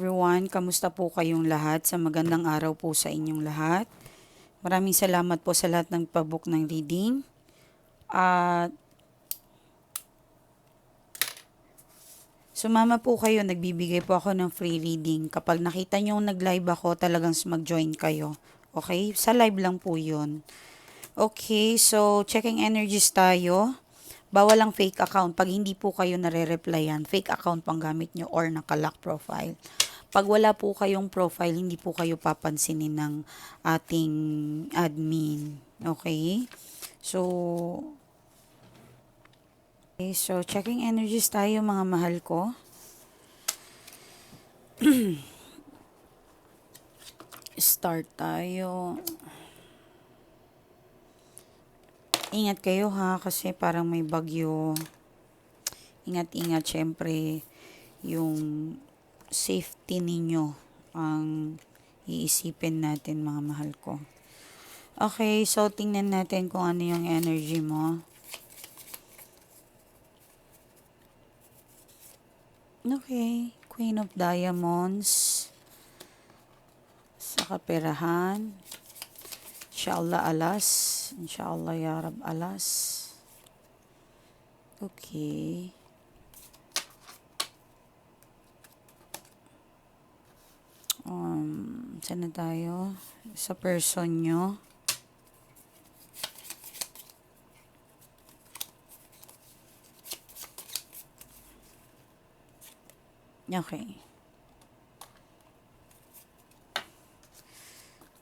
Everyone, kamusta po kayong lahat? Sa magandang araw po sa inyong lahat. Maraming salamat po sa lahat ng pabook ng reading. At sumama po kayo, nagbibigay po ako ng free reading. Kapag nakita nyo nag-live ako, talagang mag-join kayo. Okay? Sa live lang po yun. Okay, so checking energies tayo. Bawal ang fake account. Pag hindi po kayo nare-replyan, fake account pang gamit nyo or nakalock profile. Pag wala po kayong profile, hindi po kayo papansinin ng ating admin. Okay? So, okay, so checking energies tayo mga mahal ko. Start tayo. Ingat kayo ha kasi parang may bagyo. Ingat-ingat syempre yung safety ninyo ang iisipin natin mga mahal ko. Okay, so tingnan natin kung ano yung energy mo. Okay, Queen of Diamonds. Sa kaperahan. Inshallah alas. Inshallah ya Rab alas. Okay. Um, saan na tayo? Sa person nyo. Okay.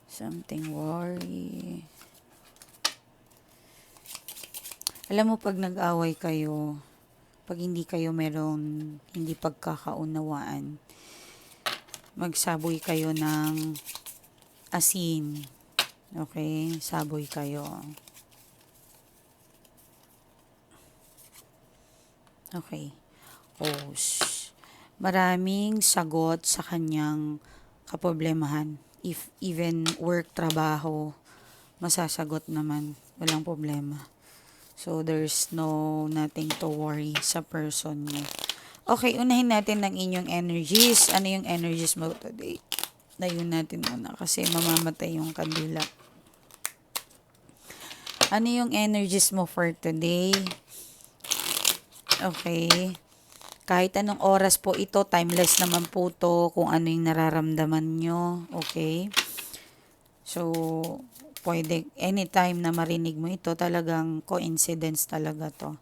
Something worry. Alam mo, pag nag-away kayo, pag hindi kayo meron, hindi pagkakaunawaan, magsaboy kayo ng asin. Okay? Saboy kayo. Okay. Oh. Maraming sagot sa kanyang kaproblemahan. If even work, trabaho, masasagot naman. Walang problema. So, there's no nothing to worry sa person niya. Okay, unahin natin ng inyong energies. Ano yung energies mo today? Layun natin muna kasi mamamatay yung kandila. Ano yung energies mo for today? Okay. Kahit anong oras po ito, timeless naman po to kung ano yung nararamdaman nyo. Okay. So, pwede anytime na marinig mo ito, talagang coincidence talaga to.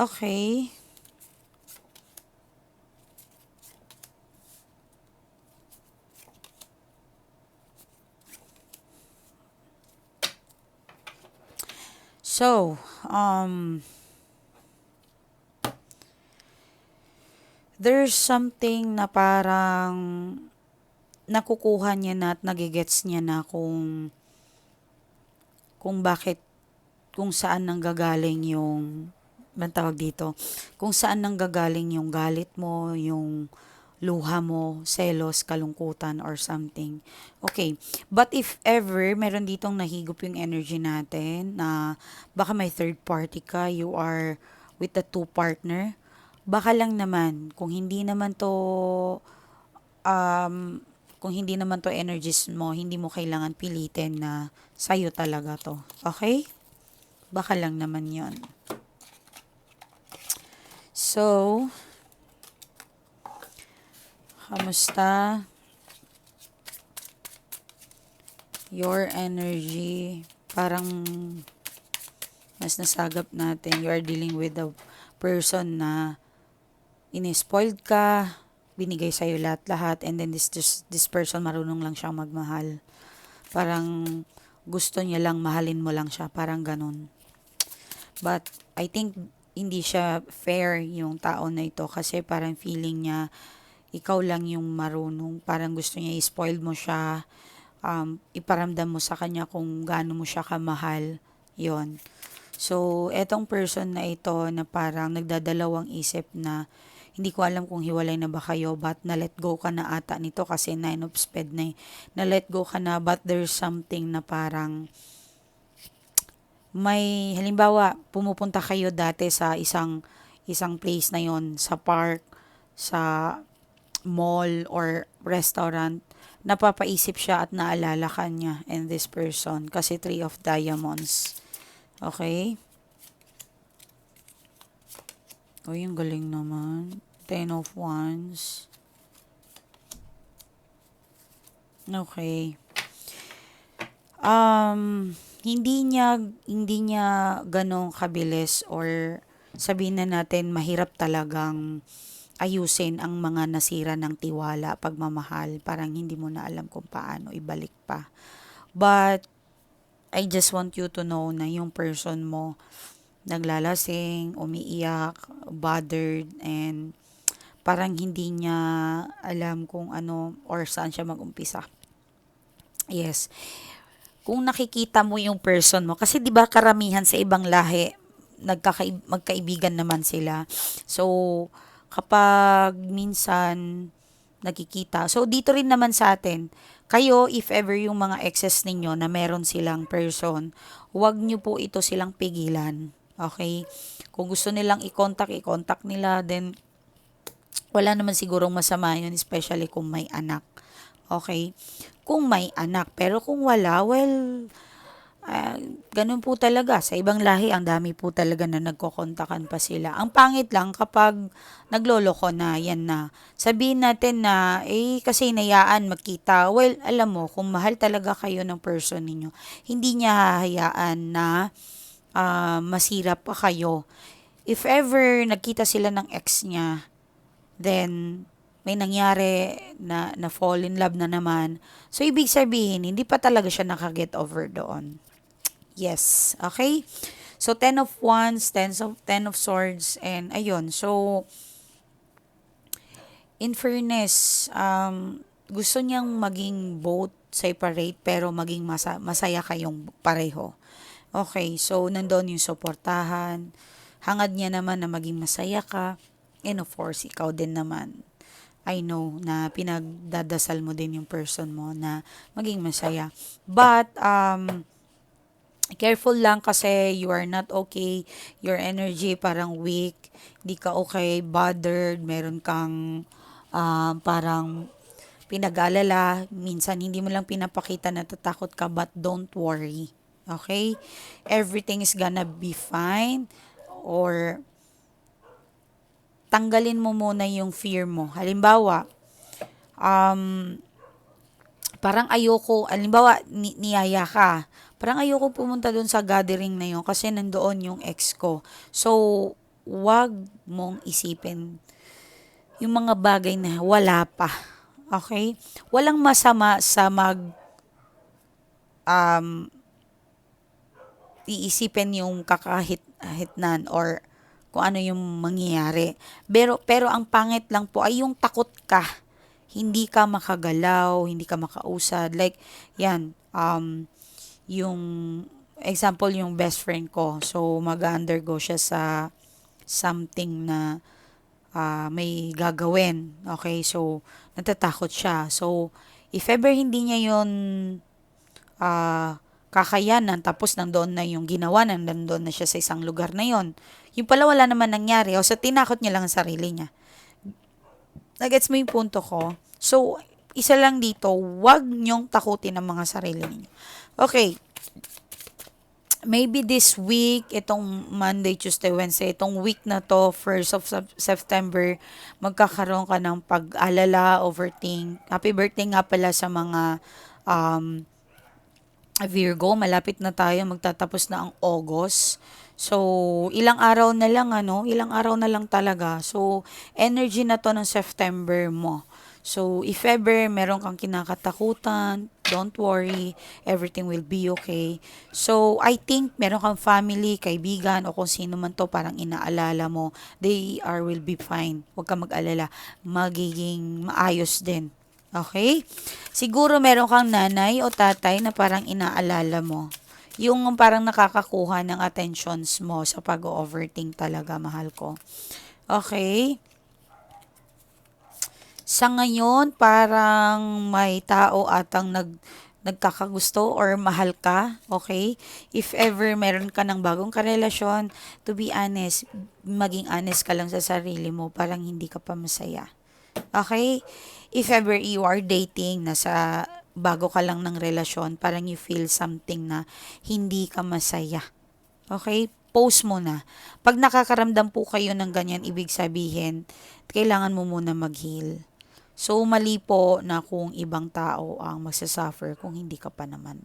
Okay. So, um, there's something na parang nakukuha niya na at nagigets niya na kung kung bakit kung saan nanggagaling yung man tawag dito? Kung saan nanggagaling yung galit mo yung luha mo, selos, kalungkutan, or something. Okay. But if ever, meron ditong nahigop yung energy natin na baka may third party ka, you are with the two partner, baka lang naman, kung hindi naman to, um, kung hindi naman to energies mo, hindi mo kailangan pilitin na sa'yo talaga to. Okay? Baka lang naman yon So, Kamusta? Your energy, parang mas nasagap natin. You are dealing with a person na inispoiled ka, binigay sa'yo lahat-lahat, and then this, this, this person marunong lang siyang magmahal. Parang gusto niya lang, mahalin mo lang siya. Parang ganun. But, I think, hindi siya fair yung tao na ito kasi parang feeling niya ikaw lang yung marunong. Parang gusto niya i-spoil mo siya, um, iparamdam mo sa kanya kung gaano mo siya kamahal. yon So, etong person na ito na parang nagdadalawang isip na hindi ko alam kung hiwalay na ba kayo but na let go ka na ata nito kasi nine of sped na eh. Na let go ka na but there's something na parang may halimbawa pumupunta kayo dati sa isang isang place na yon sa park sa mall or restaurant, napapaisip siya at naalala ka niya and this person kasi three of diamonds. Okay? O, yung galing naman. Ten of wands. Okay. Um, hindi niya hindi niya ganong kabilis or sabihin na natin mahirap talagang ayusin ang mga nasira ng tiwala, pagmamahal. Parang hindi mo na alam kung paano ibalik pa. But I just want you to know na yung person mo naglalasing, umiiyak, bothered, and parang hindi niya alam kung ano or saan siya mag-umpisa. Yes. Kung nakikita mo yung person mo, kasi 'di ba karamihan sa ibang lahi nagkakaib- magkaibigan naman sila. So, kapag minsan nakikita. So, dito rin naman sa atin, kayo, if ever yung mga exes ninyo na meron silang person, huwag nyo po ito silang pigilan. Okay? Kung gusto nilang i-contact, i-contact nila, then wala naman sigurong masama yun, especially kung may anak. Okay? Kung may anak. Pero kung wala, well, uh, ganun po talaga. Sa ibang lahi, ang dami po talaga na nagkokontakan pa sila. Ang pangit lang kapag nagloloko na, yan na. Sabihin natin na, eh, kasi nayaan magkita. Well, alam mo, kung mahal talaga kayo ng person ninyo, hindi niya hahayaan na uh, masira pa kayo. If ever nagkita sila ng ex niya, then may nangyari na, na fall in love na naman. So, ibig sabihin, hindi pa talaga siya nakaget over doon. Yes. Okay? So, 10 of Wands, 10 of, 10 of Swords, and ayun. So, in fairness, um, gusto niyang maging both separate pero maging masa, masaya kayong pareho. Okay, so nandoon yung suportahan. Hangad niya naman na maging masaya ka. And of course, ikaw din naman. I know na pinagdadasal mo din yung person mo na maging masaya. But, um, careful lang kasi you are not okay. Your energy parang weak. Hindi ka okay, bothered. Meron kang um, parang pinag-alala. Minsan, hindi mo lang pinapakita na tatakot ka, but don't worry. Okay? Everything is gonna be fine. Or, tanggalin mo muna yung fear mo. Halimbawa, um, parang ayoko, halimbawa, ni niyaya ka, parang ayoko pumunta doon sa gathering na yun kasi nandoon yung ex ko. So, wag mong isipin yung mga bagay na wala pa. Okay? Walang masama sa mag um, iisipin yung kakahit-hitnan or kung ano yung mangyayari. Pero, pero ang pangit lang po ay yung takot ka. Hindi ka makagalaw, hindi ka makausad. Like, yan, um, yung, example, yung best friend ko. So, mag-undergo siya sa something na uh, may gagawin. Okay, so, natatakot siya. So, if ever hindi niya yun uh, kakayanan, tapos nandoon na yung ginawa, nandoon na siya sa isang lugar na yon yung pala wala naman nangyari. O so, tinakot niya lang ang sarili niya. Nagets mo yung punto ko? So, isa lang dito, wag niyong takutin ang mga sarili niyo. Okay. Maybe this week, itong Monday, Tuesday, Wednesday, itong week na to, 1st of September, magkakaroon ka ng pag-alala, overthink. Happy birthday nga pala sa mga um, Virgo. Malapit na tayo, magtatapos na ang August. So, ilang araw na lang ano, ilang araw na lang talaga. So, energy na to ng September mo. So, if ever meron kang kinakatakutan, don't worry, everything will be okay. So, I think meron kang family, kaibigan, o kung sino man to parang inaalala mo, they are will be fine. Huwag kang mag-alala. Magiging maayos din. Okay? Siguro meron kang nanay o tatay na parang inaalala mo yung parang nakakakuha ng attentions mo sa pag-overthink talaga, mahal ko. Okay? Sa ngayon, parang may tao atang nag nagkakagusto or mahal ka, okay? If ever meron ka ng bagong karelasyon, to be honest, maging honest ka lang sa sarili mo, parang hindi ka pa masaya. Okay? If ever you are dating, nasa bago ka lang ng relasyon, parang you feel something na hindi ka masaya. Okay? Post mo na. Pag nakakaramdam po kayo ng ganyan, ibig sabihin, kailangan mo muna mag-heal. So, mali po na kung ibang tao ang magsasuffer kung hindi ka pa naman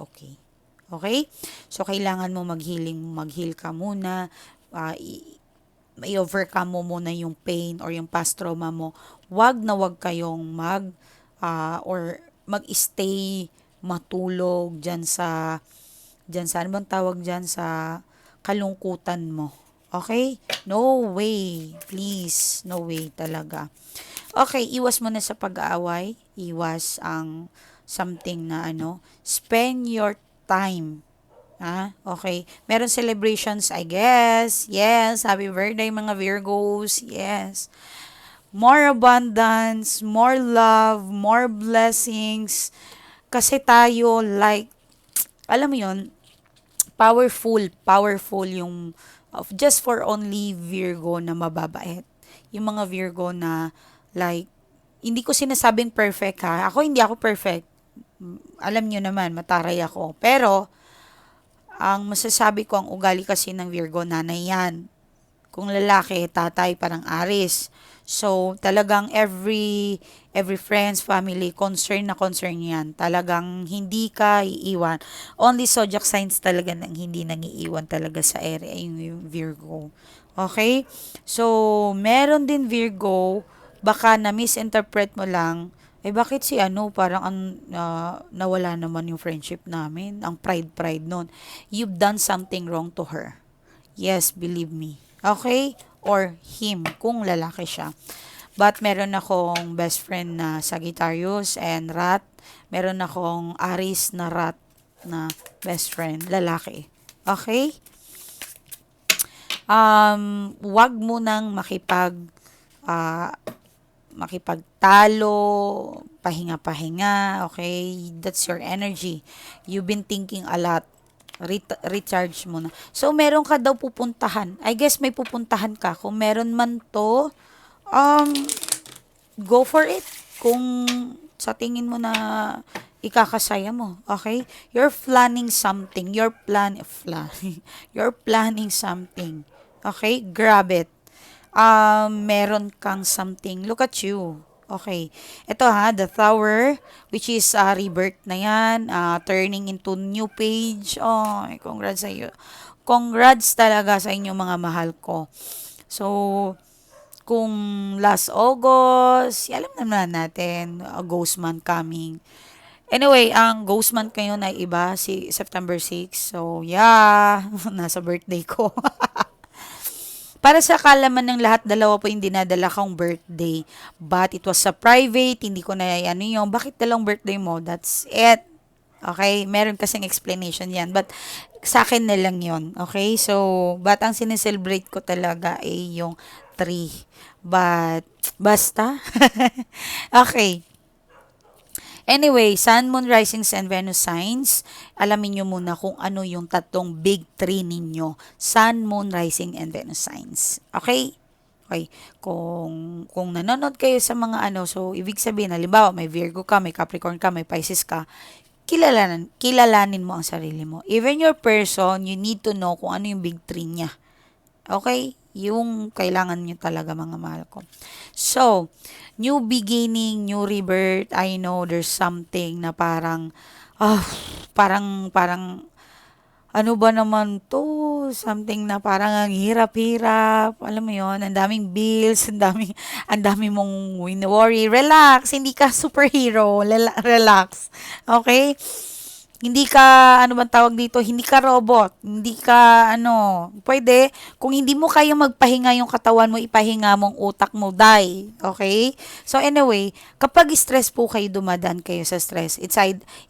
okay. Okay? So, kailangan mo mag-healing, mag-heal ka muna, uh, i- i-overcome mo muna yung pain or yung past trauma mo. Wag na wag kayong mag, uh, or mag-stay matulog dyan sa, dyan sa, ano bang tawag dyan sa kalungkutan mo. Okay? No way. Please. No way talaga. Okay, iwas mo na sa pag-aaway. Iwas ang something na ano. Spend your time. Ah, okay. Meron celebrations, I guess. Yes. Happy birthday, mga Virgos. Yes. More abundance, more love, more blessings. Kasi tayo, like, alam mo yon powerful, powerful yung of just for only Virgo na mababait. Yung mga Virgo na like hindi ko sinasabing perfect ha. Ako hindi ako perfect. Alam niyo naman, mataray ako. Pero ang masasabi ko ang ugali kasi ng Virgo nanay yan. Kung lalaki, tatay, parang Aris. So, talagang every every friends, family, concern na concern yan. Talagang hindi ka iiwan. Only zodiac signs talaga nang hindi nang iiwan talaga sa area yung Virgo. Okay? So, meron din Virgo, baka na misinterpret mo lang, eh bakit si ano parang ang uh, nawala naman yung friendship namin, ang pride pride noon. You've done something wrong to her. Yes, believe me. Okay? or him kung lalaki siya. But meron akong best friend na Sagittarius and Rat. Meron akong Aris na Rat na best friend, lalaki. Okay? Um, wag mo nang makipag uh, makipagtalo, pahinga-pahinga, okay? That's your energy. You've been thinking a lot Re- recharge mo na. So, meron ka daw pupuntahan. I guess may pupuntahan ka. Kung meron man to, um, go for it. Kung sa tingin mo na ikakasaya mo. Okay? You're planning something. You're plan planning. You're planning something. Okay? Grab it. Um, meron kang something. Look at you. Okay. Ito ha, the tower, which is uh, rebirth na yan, uh, turning into new page. Oh, congrats sa iyo. Congrats talaga sa inyo mga mahal ko. So, kung last August, alam naman natin, a ghost month coming. Anyway, ang ghost month ngayon ay iba, si September 6. So, yeah, nasa birthday ko. Para sa kalaman ng lahat, dalawa po yung dinadala kong birthday. But it was a private, hindi ko na ano yung, bakit dalawang birthday mo? That's it. Okay? Meron kasing explanation yan. But sa akin na lang yun. Okay? So, but ang sineselebrate ko talaga ay yung 3. But, basta. okay. Anyway, Sun, Moon, Risings, and Venus signs, alamin nyo muna kung ano yung tatlong big three ninyo. Sun, Moon, Rising, and Venus signs. Okay? Okay. Kung, kung nanonood kayo sa mga ano, so, ibig sabihin, halimbawa, may Virgo ka, may Capricorn ka, may Pisces ka, kilalanin, kilalanin mo ang sarili mo. Even your person, you need to know kung ano yung big three niya. Okay? Yung kailangan nyo talaga mga mahal ko. So, new beginning, new rebirth. I know there's something na parang, ah, parang, parang, ano ba naman to? Something na parang ang hirap-hirap. Alam mo yon ang daming bills, ang daming, ang daming mong worry. Relax, hindi ka superhero. Relax. Okay? Hindi ka, ano bang tawag dito, hindi ka robot, hindi ka, ano, pwede, kung hindi mo kaya magpahinga yung katawan mo, ipahinga mong utak mo, die, okay? So anyway, kapag stress po kayo, dumadaan kayo sa stress, it's,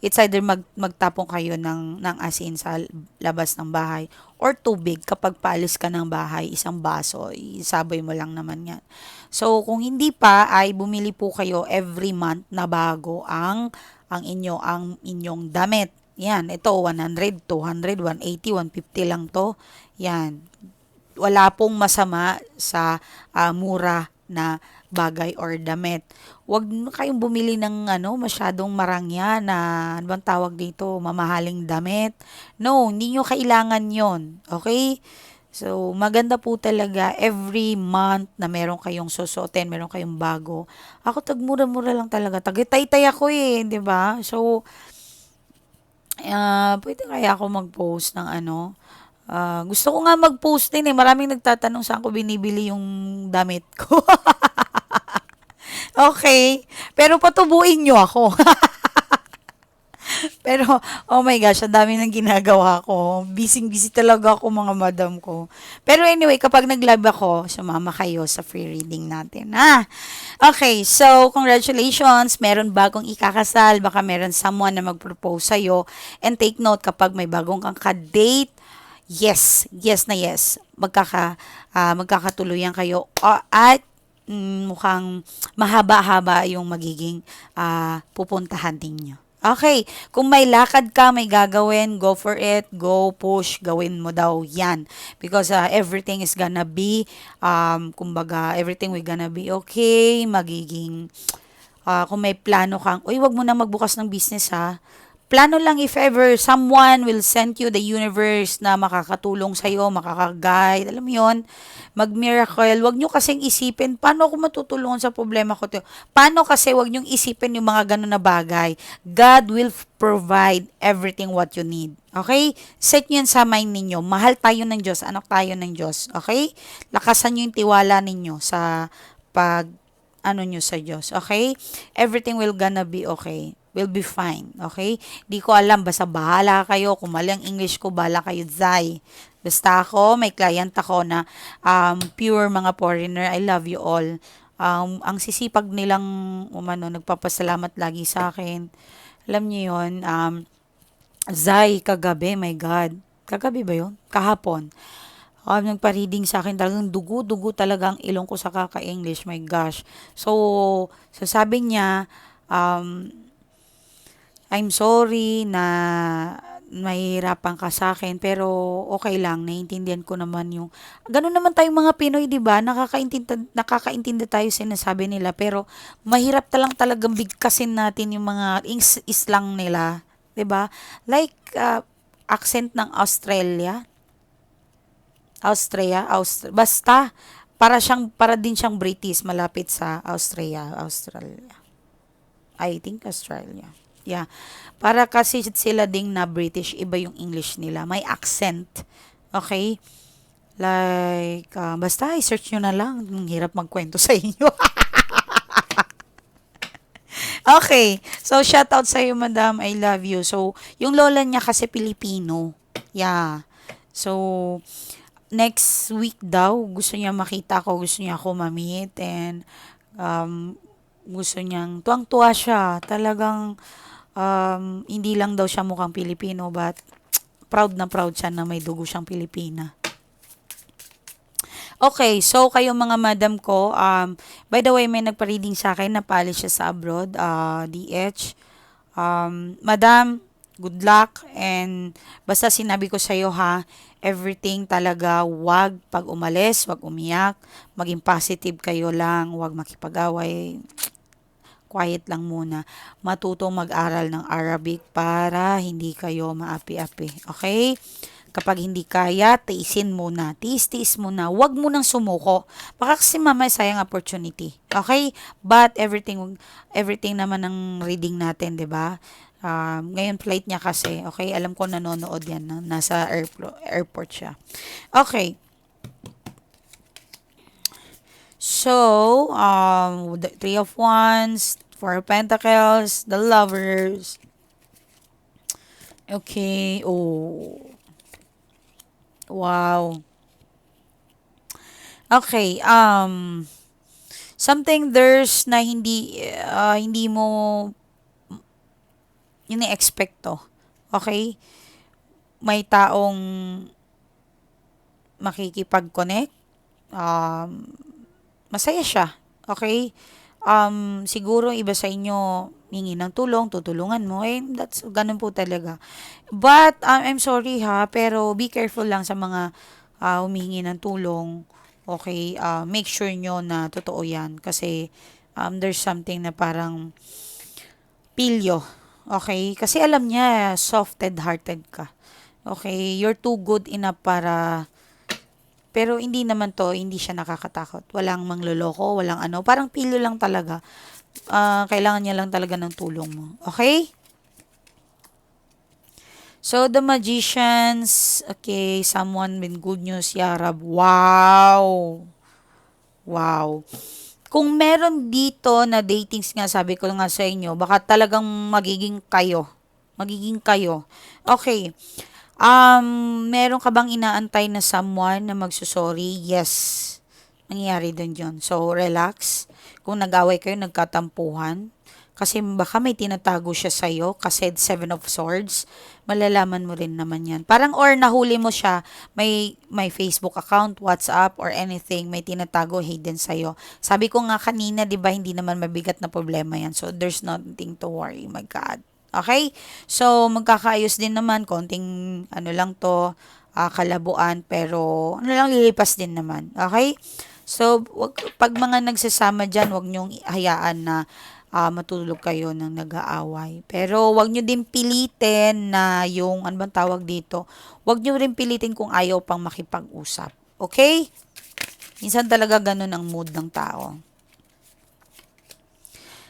it's either mag, magtapong kayo ng, ng asin sa labas ng bahay, or tubig, kapag paalis ka ng bahay, isang baso, isabay mo lang naman yan. So, kung hindi pa, ay bumili po kayo every month na bago ang ang inyo ang inyong damit. Yan, ito 100, 200, 180, 150 lang to. Yan. Wala pong masama sa uh, mura na bagay or damit. Huwag kayong bumili ng ano, masyadong marangya na, ano bang tawag dito, mamahaling damit. No, hindi nyo kailangan yon Okay? So, maganda po talaga every month na meron kayong susuotin, meron kayong bago. Ako tagmura-mura lang talaga. Tagaytay-tay ako eh, 'di ba? So, ah, pwede kaya ako mag-post ng ano? Ah, gusto ko nga mag-post din eh. Maraming nagtatanong saan ko binibili yung damit ko. Okay. Pero patubuin nyo ako. Pero, oh my gosh, ang dami ng ginagawa ko. Busy-busy talaga ako mga madam ko. Pero anyway, kapag nag-live ako, sumama kayo sa free reading natin. Ha? Okay, so congratulations. Meron bagong ikakasal. Baka meron someone na mag-propose sa'yo. And take note, kapag may bagong kang ka-date, yes, yes na yes. Magkaka, ah, magkakatuluyan kayo. Ah, at mm, mukhang mahaba-haba yung magiging ah, pupuntahan ninyo. Okay, kung may lakad ka, may gagawin, go for it, go push, gawin mo daw yan. Because ah, everything is gonna be, um, kumbaga, everything will gonna be okay, magiging, ah, kung may plano kang, uy, wag mo na magbukas ng business ha, plano lang if ever someone will send you the universe na makakatulong sa'yo, makaka-guide, alam mo yun, mag-miracle, wag nyo kasing isipin, paano ako matutulungan sa problema ko to? Paano kasi wag nyo isipin yung mga ganun na bagay? God will provide everything what you need. Okay? Set nyo yun sa mind ninyo. Mahal tayo ng Diyos, anak tayo ng Diyos. Okay? Lakasan nyo yung tiwala ninyo sa pag ano nyo sa Diyos. Okay? Everything will gonna be okay will be fine. Okay? Di ko alam, basta bahala kayo. Kung mali ang English ko, bahala kayo, Zay. Basta ako, may client ako na um, pure mga foreigner. I love you all. Um, ang sisipag nilang umano, nagpapasalamat lagi sa akin. Alam niyo yon um, Zay, kagabi, my God. Kagabi ba yun? Kahapon. Um, nagpa-reading sa akin, talagang dugo-dugo talaga ang ilong ko sa kaka-English. My gosh. So, so niya, um, I'm sorry na mahihirapan ka sa akin, pero okay lang, naiintindihan ko naman yung, ganun naman tayong mga Pinoy, di ba? Nakakaintindi, nakakaintindi tayo sinasabi nila, pero mahirap talang talagang bigkasin natin yung mga is, islang nila, di ba? Like, uh, accent ng Australia, Austria, Aust basta, para siyang, para din siyang British, malapit sa Austria, Australia. I think Australia. Yeah. Para kasi sila ding na British, iba yung English nila. May accent. Okay? Like, uh, basta i-search nyo na lang. Ang hirap magkwento sa inyo. okay. So, shout out sa iyo, madam. I love you. So, yung lola niya kasi Pilipino. Yeah. So, next week daw, gusto niya makita ko, gusto niya ako ma-meet and um, gusto niyang, tuwang-tuwa siya. Talagang, um, hindi lang daw siya mukhang Pilipino but proud na proud siya na may dugo siyang Pilipina. Okay, so kayo mga madam ko, um, by the way, may nagpa-reading sa akin na pali siya sa abroad, uh, DH. Um, madam, good luck and basta sinabi ko sa iyo ha, everything talaga wag pag umalis, wag umiyak, maging positive kayo lang, wag makipag-away quiet lang muna. Matutong mag-aral ng Arabic para hindi kayo maapi-api. Okay? Kapag hindi kaya, tiisin muna. Tiis-tiis muna. Huwag mo nang sumuko. Baka kasi mama, sayang opportunity. Okay? But everything, everything naman ng reading natin, di ba? Um, ngayon flight niya kasi, okay? Alam ko nanonood yan. Na, nasa airport, airport siya. Okay. So, um, the Three of Wands, Four of Pentacles, the Lovers. Okay, oh. Wow. Okay, um, something there's na hindi, uh, hindi mo ini-expect to. Okay? May taong makikipag-connect. Um, masaya siya. Okay? Um, siguro iba sa inyo hingi ng tulong, tutulungan mo. Eh, that's, ganun po talaga. But, um, I'm sorry ha, pero be careful lang sa mga uh, humihingi ng tulong. Okay, uh, make sure nyo na totoo yan kasi um, there's something na parang pilyo. Okay, kasi alam niya, softed-hearted ka. Okay, you're too good enough para pero hindi naman to, hindi siya nakakatakot. Walang mangloloko, walang ano. Parang pilyo lang talaga. Uh, kailangan niya lang talaga ng tulong mo. Okay? So, the magicians, okay, someone with good news, Yarab. Wow! Wow. Kung meron dito na datings nga, sabi ko nga sa inyo, baka talagang magiging kayo. Magiging kayo. Okay. Um, meron ka bang inaantay na someone na magsusorry? Yes. Nangyayari din yun. So, relax. Kung nag-away kayo, nagkatampuhan, kasi baka may tinatago siya sa'yo kasi Seven of Swords, malalaman mo rin naman yan. Parang or nahuli mo siya, may, may Facebook account, WhatsApp, or anything, may tinatago hidden sa'yo. Sabi ko nga kanina, di ba, hindi naman mabigat na problema yan. So, there's nothing to worry, my God. Okay? So, magkakaayos din naman, konting ano lang to, uh, kalabuan, pero ano lang, lilipas din naman. Okay? So, wag, pag mga nagsasama dyan, wag nyong hayaan na uh, matulog kayo ng nag-aaway. Pero wag nyo din pilitin na yung, ano bang tawag dito, wag nyo rin pilitin kung ayaw pang makipag-usap. Okay? Minsan talaga ganun ang mood ng tao.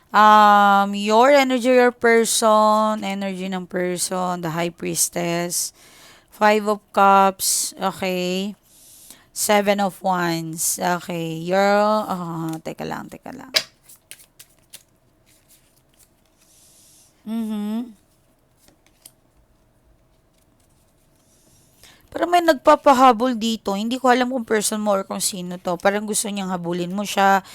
Um, your energy, your person, energy ng person, the high priestess, five of cups, okay, seven of wands, okay, your, oh, teka lang, teka lang. Mhm. Pero may nagpapahabol dito. Hindi ko alam kung person mo or kung sino to. Parang gusto niyang habulin mo siya.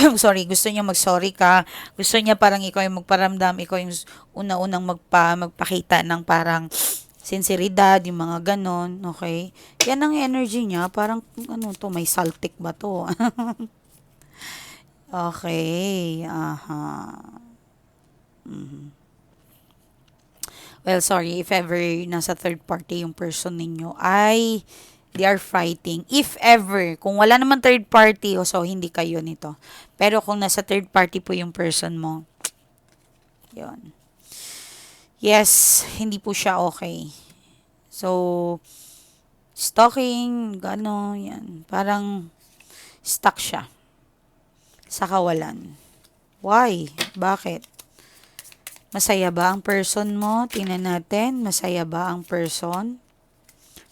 Sorry, gusto niya mag-sorry ka. Gusto niya parang ikaw yung magparamdam. Ikaw yung una-unang magpa, magpakita ng parang sinseridad, yung mga ganon. Okay? Yan ang energy niya. Parang, ano to, may saltik ba to? okay. Aha. Mm-hmm. Well, sorry, if ever nasa third party yung person ninyo, ay they are fighting. If ever, kung wala naman third party, o so hindi kayo nito. Pero kung nasa third party po yung person mo, yon Yes, hindi po siya okay. So, stalking, gano, yan. Parang stuck siya sa kawalan. Why? Bakit? Masaya ba ang person mo? Tingnan natin. Masaya ba ang person?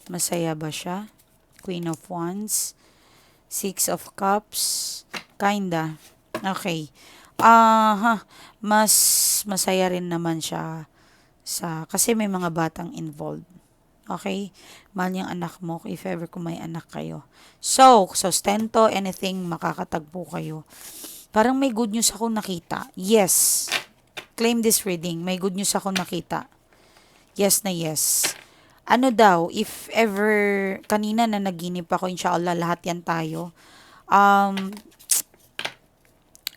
Masaya ba siya? Queen of Wands. Six of Cups. Kinda. Okay. Ah, uh, mas masaya rin naman siya sa kasi may mga batang involved. Okay? Mahal niyang anak mo if ever kung may anak kayo. So, sustento, anything, makakatagpo kayo. Parang may good news ako nakita. Yes claim this reading. May good news ako nakita. Yes na yes. Ano daw, if ever, kanina na naginip ako, inshallah, lahat yan tayo, um,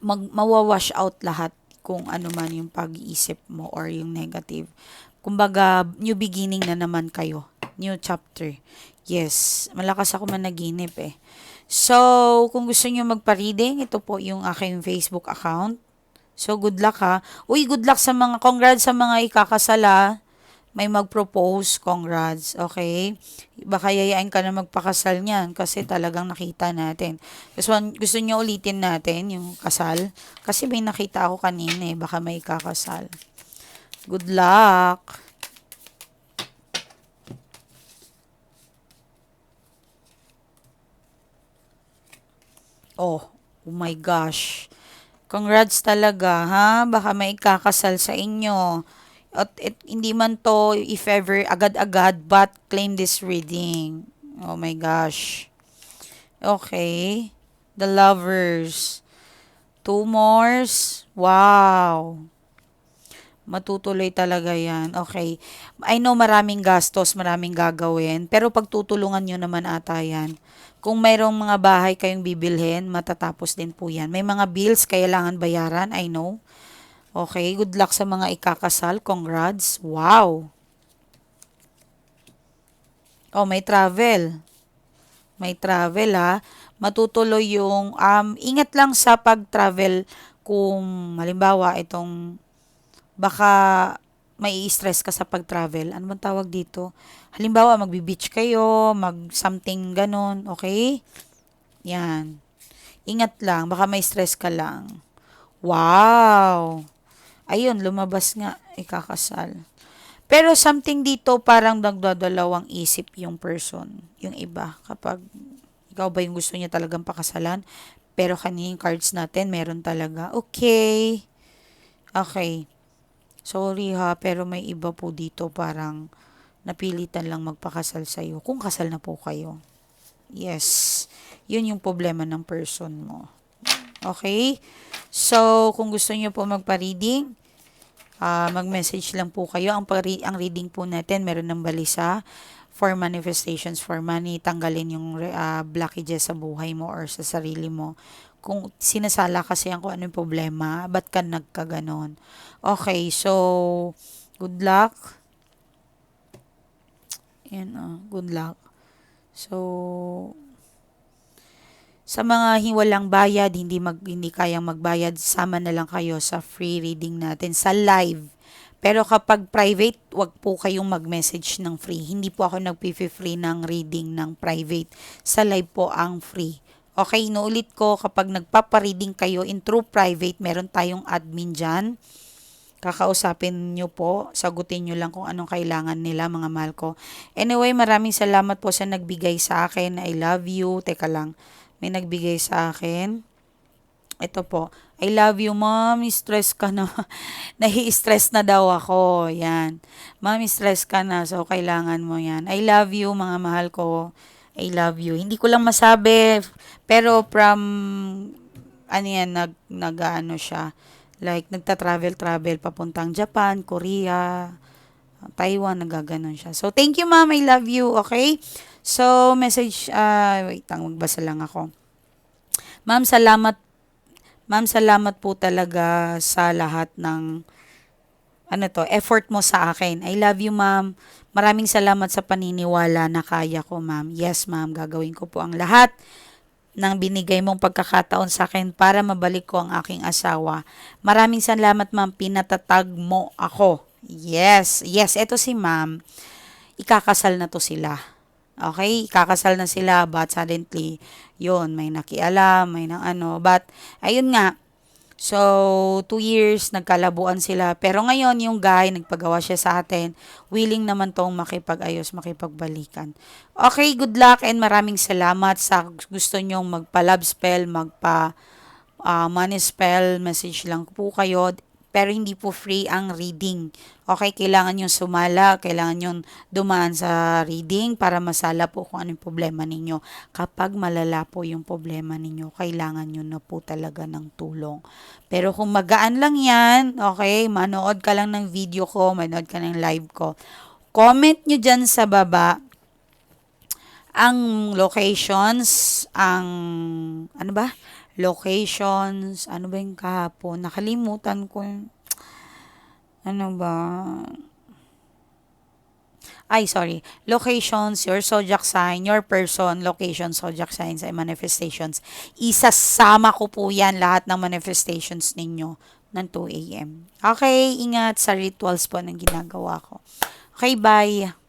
mag, mawawash out lahat kung ano man yung pag-iisip mo or yung negative. Kumbaga, new beginning na naman kayo. New chapter. Yes, malakas ako managinip eh. So, kung gusto niyo magpa-reading, ito po yung aking Facebook account. So, good luck ha. Uy, good luck sa mga, congrats sa mga ikakasala. May mag-propose, congrats, okay? Baka yayain ka na magpakasal niyan kasi talagang nakita natin. Gusto, gusto niyo ulitin natin yung kasal? Kasi may nakita ako kanina eh, baka may ikakasal. Good luck! Oh, oh my gosh. Congrats talaga, ha? Baka may kakasal sa inyo. At it, hindi man to, if ever, agad-agad, but claim this reading. Oh my gosh. Okay. The lovers. Two mores. Wow. Matutuloy talaga yan. Okay. I know maraming gastos, maraming gagawin. Pero pagtutulungan nyo naman ata yan. Kung mayroong mga bahay kayong bibilhin, matatapos din po yan. May mga bills kailangan bayaran, I know. Okay, good luck sa mga ikakasal. Congrats. Wow. Oh, may travel. May travel ha. matutuloy yung, um, ingat lang sa pag-travel kung, halimbawa, itong, baka may stress ka sa pag-travel. Ano bang tawag dito? Halimbawa, magbi-beach kayo, mag-something ganon, okay? Yan. Ingat lang, baka may stress ka lang. Wow! Ayun, lumabas nga, ikakasal. Pero something dito parang nagdadalawang isip yung person, yung iba. Kapag ikaw ba yung gusto niya talagang pakasalan, pero kanina cards natin, meron talaga. Okay. Okay. Sorry ha, pero may iba po dito parang napilitan lang magpakasal sa'yo. Kung kasal na po kayo. Yes. Yun yung problema ng person mo. Okay? So, kung gusto niyo po magpa-reading, uh, mag-message lang po kayo. Ang, pari- ang reading po natin, meron ng balisa for manifestations for money. Tanggalin yung uh, blockages sa buhay mo or sa sarili mo. Kung sinasala kasi kung ano yung problema, ba't ka nagkaganon? Okay, so, good luck. Yan, uh, good luck. So, sa mga hiwalang bayad, hindi mag hindi kayang magbayad, sama na lang kayo sa free reading natin sa live. Pero kapag private, wag po kayong mag-message ng free. Hindi po ako nagpi-free ng reading ng private. Sa live po ang free. Okay, inuulit ko, kapag nagpapa-reading kayo in true private, meron tayong admin dyan kakausapin nyo po, sagutin nyo lang kung anong kailangan nila mga mahal ko. Anyway, maraming salamat po sa nagbigay sa akin. I love you. Teka lang, may nagbigay sa akin. Ito po, I love you mom, stress ka na. Nahi-stress na daw ako. Yan. Mom, stress ka na, so kailangan mo yan. I love you mga mahal ko. I love you. Hindi ko lang masabi, pero from, ano yan, nag, nag ano siya, Like, nagta-travel-travel papuntang Japan, Korea, Taiwan, nagaganon siya. So, thank you, ma'am. I love you. Okay? So, message, uh, wait lang, magbasa lang ako. Ma'am, salamat. Ma'am, salamat po talaga sa lahat ng ano to, effort mo sa akin. I love you, ma'am. Maraming salamat sa paniniwala na kaya ko, ma'am. Yes, ma'am. Gagawin ko po ang lahat ng binigay mong pagkakataon sa akin para mabalik ko ang aking asawa. Maraming salamat ma'am, pinatatag mo ako. Yes, yes, eto si ma'am. Ikakasal na to sila. Okay, ikakasal na sila but suddenly, yun, may nakialam, may nang ano. But, ayun nga, So, two years, nagkalabuan sila. Pero ngayon, yung guy, nagpagawa siya sa atin, willing naman tong makipag-ayos, makipagbalikan. Okay, good luck and maraming salamat sa gusto nyong magpa-love spell, magpa uh, money spell, message lang po kayo pero hindi po free ang reading. Okay, kailangan yung sumala, kailangan yung dumaan sa reading para masala po kung ano yung problema ninyo. Kapag malala po yung problema ninyo, kailangan nyo na po talaga ng tulong. Pero kung magaan lang yan, okay, manood ka lang ng video ko, manood ka ng live ko, comment nyo dyan sa baba ang locations, ang, ano ba? Locations, ano ba yung kahapon? Nakalimutan ko Ano ba? Ay, sorry. Locations, your zodiac sign, your person, location, zodiac signs, and manifestations. Isasama ko po yan lahat ng manifestations ninyo ng 2 a.m. Okay, ingat sa rituals po ng ginagawa ko. Okay, bye.